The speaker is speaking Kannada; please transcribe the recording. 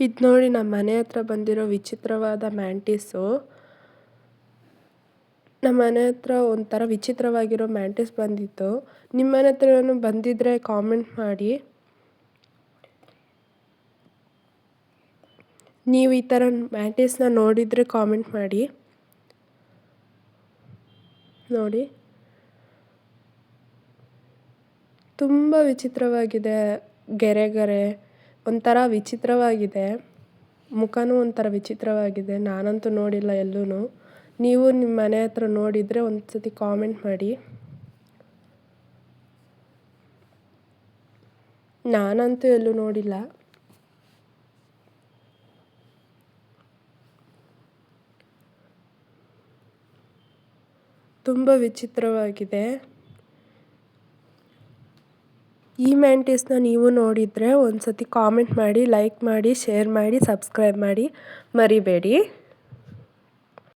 ಇದು ನೋಡಿ ನಮ್ಮ ಮನೆ ಹತ್ರ ಬಂದಿರೋ ವಿಚಿತ್ರವಾದ ಮ್ಯಾಂಟಿಸು. ನಮ್ಮ ಮನೆ ಹತ್ರ ಒಂಥರ ವಿಚಿತ್ರವಾಗಿರೋ ಮ್ಯಾಂಟಿಸ್ ಬಂದಿತ್ತು. ನಿಮ್ಮ ಮನೆ ಹತ್ರನೂ ಬಂದಿದ್ದರೆ ಕಾಮೆಂಟ್ ಮಾಡಿ. ನೀವು ಈ ಥರ ಮ್ಯಾಂಟಿಸ್ನ ನೋಡಿದರೆ ಕಾಮೆಂಟ್ ಮಾಡಿ. ನೋಡಿ. ತುಂಬ ವಿಚಿತ್ರವಾಗಿದೆ ಗೆರೆ ಗೆರೆ. ಒಂಥರ ವಿಚಿತ್ರವಾಗಿದೆ. ಮುಖನೂ ಒಂಥರ ವಿಚಿತ್ರವಾಗಿದೆ. ನಾನಂತೂ ನೋಡಿಲ್ಲ ಎಲ್ಲೂ ನೀವು ನಿಮ್ಮ ಮನೆ ಹತ್ರ ನೋಡಿದರೆ ಒಂದು ಸತಿ ಕಾಮೆಂಟ್ ಮಾಡಿ. ನಾನಂತೂ ಎಲ್ಲೂ ನೋಡಿಲ್ಲ. ತುಂಬ ವಿಚಿತ್ರವಾಗಿದೆ. ಈ ಮ್ಯಾಂಟಿಸ್ನ ನೀವು ನೋಡಿದರೆ ಒಂದು ಸತಿ ಕಾಮೆಂಟ್ ಮಾಡಿ ಲೈಕ್ ಮಾಡಿ ಶೇರ್ ಮಾಡಿ ಸಬ್ಸ್ಕ್ರೈಬ್ ಮಾಡಿ ಮರಿಬೇಡಿ.